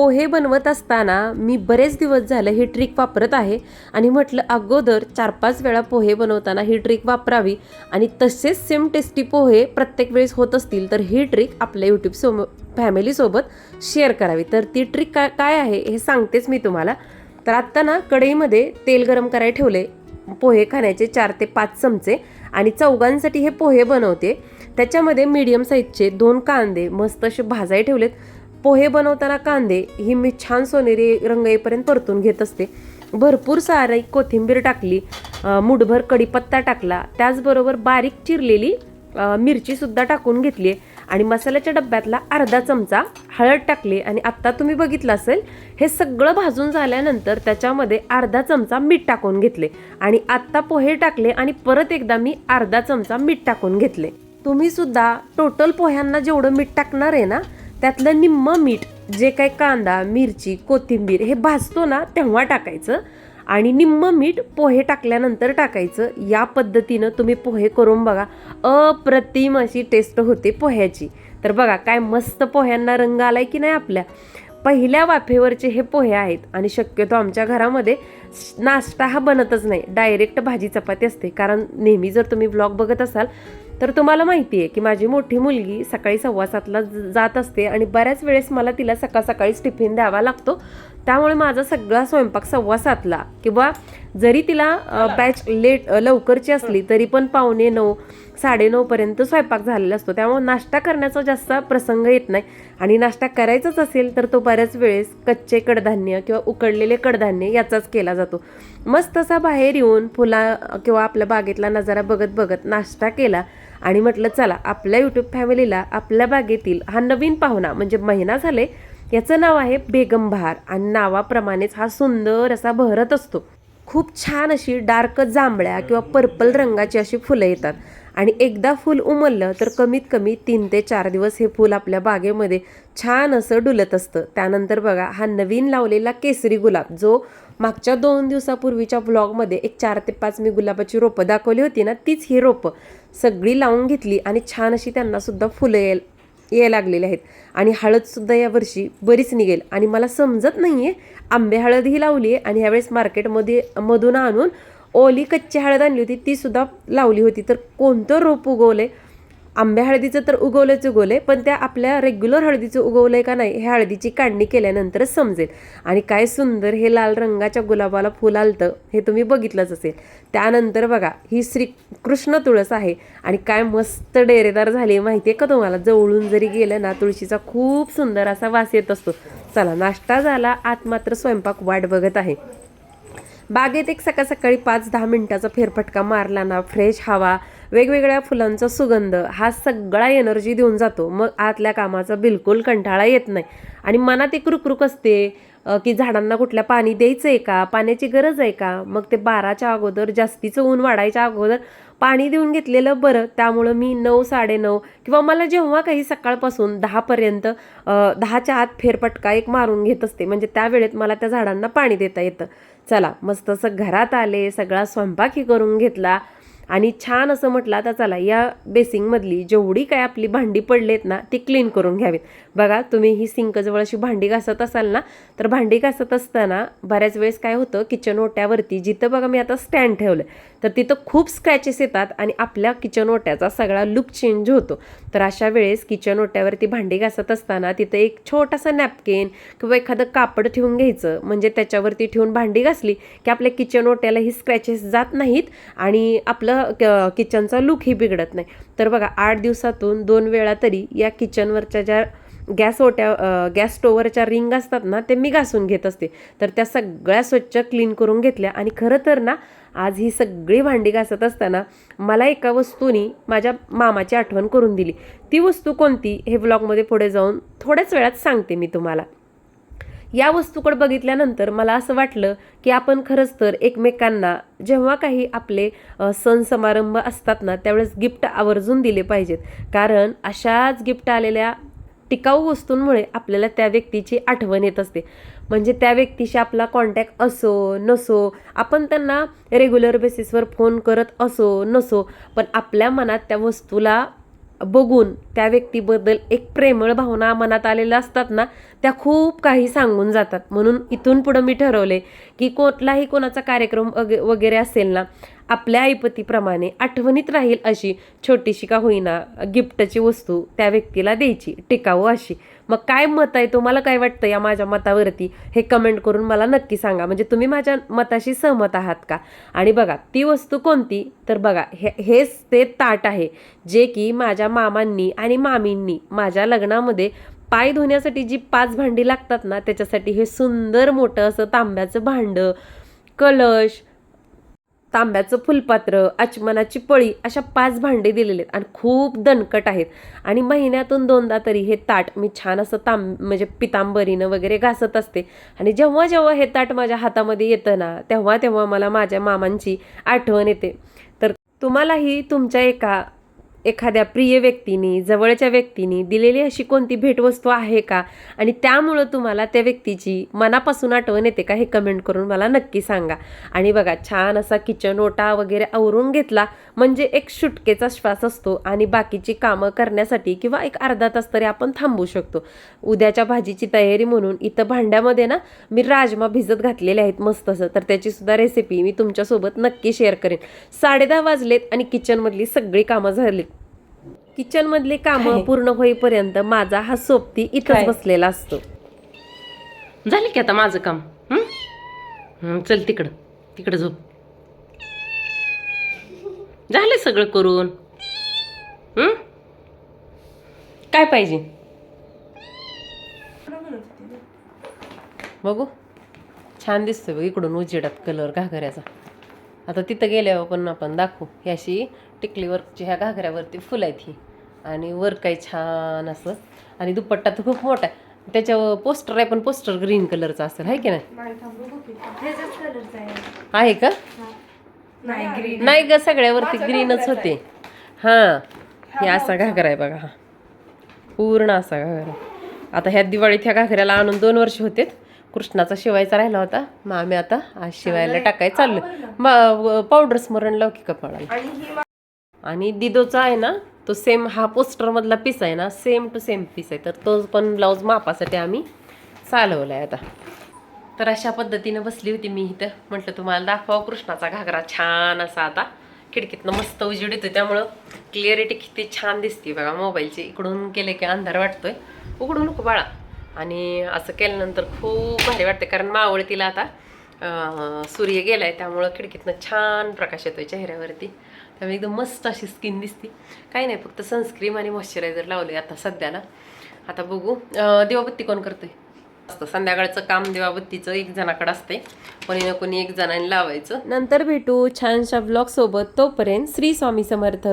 पोहे बनवत असताना मी बरेच दिवस झालं ही ट्रिक वापरत आहे. आणि म्हटलं अगोदर चार पाच वेळा पोहे बनवताना ही ट्रिक वापरावी आणि तसेच सेम टेस्टी पोहे प्रत्येक वेळेस होत असतील तर ही ट्रिक आपल्या यूट्यूब सो फॅमिलीसोबत शेअर करावी. तर ती ट्रिक काय काय आहे हे सांगतेच मी तुम्हाला. तर आत्ता ना कढईमध्ये तेल गरम करायला ठेवले पोहे खाण्याचे चार ते पाच चमचे आणि चौघांसाठी हे पोहे बनवते. त्याच्यामध्ये मीडियम साईजचे दोन कांदे मस्त असे भाजाय ठेवलेत. पोहे बनवताना कांदे ही मी छान सोनेरी रंग येईपर्यंत परतून घेत असते. भरपूर सारी कोथिंबीर टाकली मुठभर कढीपत्ता टाकला त्याचबरोबर बारीक चिरलेली मिरचीसुद्धा टाकून घेतली आहे. आणि मसाल्याच्या डब्यातला अर्धा चमचा हळद टाकली आणि आत्ता तुम्ही बघितलं असेल हे सगळं भाजून झाल्यानंतर त्याच्यामध्ये अर्धा चमचा मीठ टाकून घेतले. आणि आत्ता पोहे टाकले आणि परत एकदा मी अर्धा चमचा मीठ टाकून घेतले. तुम्ही सुद्धा टोटल पोह्यांना जेवढं मीठ टाकणार आहे ना त्यातलं निम्म मीठ जे काही कांदा मिरची कोथिंबीर हे भाजतो ना तेव्हा टाकायचं. आणि निम्म मीठ पोहे टाकल्यानंतर टाकायचं. या पद्धतीनं तुम्ही पोहे करून बघा. अप्रतिम अशी टेस्ट होते पोह्याची. तर बघा काय मस्त पोह्यांना रंग आलाय की नाही आपल्या. पहिल्या वाफेवरचे हे पोहे आहेत आणि शक्यतो आमच्या घरामध्ये नाश्ता हा बनतच नाही. डायरेक्ट भाजी चपाती असते. कारण नेहमी जर तुम्ही ब्लॉग बघत असाल तर तुम्हाला माहिती आहे की माझी मोठी मुलगी सकाळी सव्वा सातला जात असते आणि बऱ्याच वेळेस मला तिला सकाळ सकाळीच टिफिन द्यावा लागतो. त्यामुळे माझा सगळा स्वयंपाक सव्वा सातला किंवा जरी तिला बॅच लेट लवकरची असली तरी पण पावणे नऊ साडेनऊपर्यंत स्वयंपाक झालेला असतो. त्यामुळे नाश्ता करण्याचा जास्त प्रसंग येत नाही. आणि नाश्ता करायचाच असेल तर तो बऱ्याच वेळेस कच्चे कडधान्य किंवा उकडलेले कडधान्य याचाच केला जातो. मस्त असा बाहेर येऊन फुला किंवा आपल्या बागेतला नजारा बघत बघत नाश्ता केला आणि म्हटलं चला आपल्या यूट्यूब फॅमिलीला आपल्या बागेतील हा नवीन पाहुणा म्हणजे महिना झाले याचं नाव आहे बेगम बहार आणि नावाप्रमाणेच हा सुंदर असा बहरत असतो. खूप छान अशी डार्क जांभळ्या किंवा पर्पल रंगाची अशी फुलं येतात. आणि एकदा फूल उमललं तर कमीत कमी तीन ते चार दिवस हे फूल आपल्या बागेमध्ये छान असं डुलत असतं. त्यानंतर बघा हा नवीन लावलेला केसरी गुलाब जो मागच्या दोन दिवसापूर्वीच्या व्लॉगमध्ये एक चार ते पाच मी गुलाबाची रोपं दाखवली होती ना तीच ही रोपं सगळी लावून घेतली आणि छान अशी त्यांनासुद्धा फुलं याय यायला लागलेले आहेत. आणि हळदसुद्धा यावर्षी बरीच निघेल. आणि मला समजत नाही आहे आंबे हळद ही लावली आहे आणि ह्यावेळेस मार्केटमध्ये मधून आणून ओली कच्ची हळद आणली होती ती सुद्धा लावली होती. तर कोणतं रोप उगवले आंब्या हळदीचं तर उगवलंच उगवलंय पण त्या आपल्या रेग्युलर हळदीचं उगवलंय का नाही हे हळदीची काढणी केल्यानंतरच समजेल. आणि काय सुंदर हे लाल रंगाच्या गुलाबाला फुल आलतं हे तुम्ही बघितलंच असेल. त्यानंतर बघा ही श्री कृष्ण तुळस आहे. आणि काय मस्त डेरेदार झाली माहिती आहे का तुम्हाला? जवळून जरी गेलं ना तुळशीचा खूप सुंदर असा वास येत असतो. चला नाश्ता झाला आत मात्र स्वयंपाक वाट बघत आहे. बागेत एक सकाळ सकाळी पाच दहा मिनिटाचा फेरफटका मारला ना फ्रेश हवा. वेगवेगळ्या फुलांचा सुगंध हा सगळा एनर्जी देऊन जातो. मग आतल्या कामाचा बिलकुल कंटाळा येत नाही. आणि मनात एक रुकरुक असते की झाडांना कुठल्या पाणी द्यायचं आहे का? पाण्याची गरज आहे का? मग ते बाराच्या अगोदर जास्तीचं ऊन वाढायच्या अगोदर पाणी देऊन घेतलेलं बरं. त्यामुळं मी नऊ साडेनऊ किंवा मला जेव्हा काही सकाळपासून दहापर्यंत दहाच्या आत फेरपटका एक मारून घेत असते. म्हणजे त्या वेळेत मला त्या झाडांना पाणी देता येतं. चला मस्त असं घरात आले सगळा स्वयंपाकही करून घेतला. आणि छान असं म्हटलं तर चला या बेसिंगमधली जेवढी काय आपली भांडी पडलेत ना ती क्लीन करून घ्यावीत. बघा तुम्ही ही सिंकजवळ अशी भांडी घासत असाल ना तर भांडी घासत असताना बऱ्याच वेळेस काय होतं किचन ओट्यावरती जिथं बघा मी आता स्टँड ठेवलं तर तिथं खूप स्क्रॅचेस येतात आणि आपल्या किचन ओट्याचा सगळा लुक चेंज होतो. तर अशा वेळेस किचन ओट्यावरती भांडी घासत असताना तिथं एक छोटासा नॅपकिन किंवा एखादं कापड ठेवून घ्यायचं म्हणजे त्याच्यावरती ठेवून भांडी घासली की आपल्या किचन ओट्याला ही स्क्रॅचेस जात नाहीत आणि आपलं क- किचनचा लुकही बिघडत नाही. तर बघा आठ दिवसातून दोन वेळा तरी या किचनवरच्या ज्या गॅस ओट्या गॅस स्टोवरच्या रिंग असतात ना ते मी घासून घेत असते. तर त्या सगळ्या स्वच्छ क्लीन करून घेतल्या. आणि खरं तर ना आज ही सगळी भांडी घासत असताना मला एका वस्तूनी माझ्या मामाची आठवण करून दिली. ती वस्तू कोणती? हे ब्लॉगमध्ये पुढे जाऊन थोड्याच वेळात सांगते मी तुम्हाला. या वस्तूकडे बघितल्यानंतर मला असं वाटलं की आपण खरंच तर एकमेकांना जेव्हा काही आपले सण समारंभ असतात ना त्यावेळेस गिफ्ट आवर्जून दिले पाहिजेत. कारण अशाच गिफ्ट आलेल्या टिकाऊ वस्तूंमुळे आपल्याला त्या व्यक्तीची आठवण येत असते. म्हणजे त्या व्यक्तीशी आपला कॉन्टॅक्ट असो नसो आपण त्यांना रेग्युलर बेसिसवर फोन करत असो नसो पण आपल्या मनात त्या वस्तूला बघून त्या व्यक्तीबद्दल एक प्रेमळ भावना मनात आलेल्या असतात ना त्या खूप काही सांगून जातात. म्हणून इथून पुढं मी ठरवले की कोणलाही कोणाचा कार्यक्रम वगैरे असेल ना आपल्या ऐपतीप्रमाणे आठवणीत राहील अशी छोटीशी का होईना गिफ्टची वस्तू त्या व्यक्तीला द्यायची टिकाऊ अशी. मग काय मत आहे? तुम्हाला काय वाटतं या माझ्या मतावरती? हे कमेंट करून मला नक्की सांगा. म्हणजे तुम्ही माझ्या मताशी सहमत आहात का? आणि बघा ती वस्तू कोणती? तर बघा हे हेच ते ताट आहे जे की माझ्या मामांनी आणि मामींनी माझ्या लग्नामध्ये पाय धुण्यासाठी जी पाच भांडी लागतात ना त्याच्यासाठी हे सुंदर मोठं असं तांब्याचं भांडं कलश तांब्याचं फुलपात्र आचमनाची पळी अशा पाच भांडे दिलेले आहेत. आणि खूप दणकट आहेत. आणि महिन्यातून दोनदा तरी हे ताट मी छान असं तांब म्हणजे पितांबरीनं वगैरे घासत असते. आणि जेव्हा जेव्हा हे ताट माझ्या हातामध्ये येतं ना तेव्हा तेव्हा मला माझ्या मामांची आठवण येते. तर तुम्हालाही तुमच्या एका एखाद्या प्रिय व्यक्तीनी जवळच्या व्यक्तीनी दिलेली अशी कोणती भेटवस्तू आहे का? आणि त्यामुळं तुम्हाला त्या व्यक्तीची मनापासून आठवण येते का? हे कमेंट करून मला नक्की सांगा. आणि बघा छान असा किचन ओटा वगैरे आवरून घेतला म्हणजे एक सुटकेचा श्वास असतो आणि बाकीची कामं करण्यासाठी किंवा एक अर्धा तास तरी आपण थांबू शकतो. उद्याच्या भाजीची तयारी म्हणून इथं भांड्यामध्ये ना मी राजमा भिजत घातलेले आहेत मस्त असं. तर त्याचीसुद्धा रेसिपी मी तुमच्यासोबत नक्की शेअर करेन. साडेदहा वाजलेत आणि किचनमधली सगळी कामं झालीत. किचनमधली कामं पूर्ण होईपर्यंत माझा हा सोबती इथंच काय? बसलेला असतो. झालं की आता माझं काम? हं? हं, चल तिकडं. तिकडं झोप. झालं सगळं करून? हं? काय पाहिजे? बघू. छान दिसतोय बघ इकडून उजेडात कलर घागऱ्याचा. आता तिथं गेल्यावर पण आपण दाखवू. ही अशी टिकलीवरची ह्या घागऱ्यावरती फुलं आहेत ही. आणि वर काही छान असं. आणि दुपट्टा तर खूप मोठा आहे. त्याच्यावर पोस्टर आहे पण पोस्टर ग्रीन कलरचा असेल आहे की नाही? आहे. का? नाही ग सगळ्यावरती ग्रीनच होते. हां. हे असा घागरा आहे बघा हा. पूर्ण असा घागरा आता ह्या दिवाळीत ह्या घागऱ्याला आणून दोन वर्ष होतेत. कृष्णाचा शिवायचा राहिला होता. मग आम्ही आता आज शिवायला टाकाय चाललो पावडर स्मरण लाव की कपाळाला आणि दिदोचा आहे ना तो सेम हा पोस्टर मधला पीस आहे ना सेम टू सेम पीस आहे. तर तो पण ब्लाऊज मापासाठी आम्ही चालवला आहे आता. तर अशा पद्धतीने बसली होती मी इथं. म्हटलं तुम्हाला दाखवा कृष्णाचा घागरा छान असा आता. खिडकीतनं मस्त उजेड येतो त्यामुळं क्लिअरिटी किती छान दिसते बघा मोबाईलची इकडून केले की अंधार वाटतोय. उघडू नको बाळा. आणि असं केल्यानंतर खूप भारी वाटते कारण मावळतीला आता सूर्य सूर्य गेलाय त्यामुळं खिडकीतनं छान प्रकाश येतोय चेहऱ्यावरती. त्यामुळे एकदम मस्त अशी स्किन दिसते. काही नाही फक्त सनस्क्रीम आणि मॉइश्चरायझर लावले आता सध्याला. आता बघू दिवाबत्ती कोण करतोय? असतं संध्याकाळचं काम दिवाबत्तीचं एक जणाकडं असते कोणी ना कोणी एक जणांनी लावायचं. नंतर भेटू छानशा ब्लॉग सोबत तोपर्यंत श्री स्वामी समर्थ.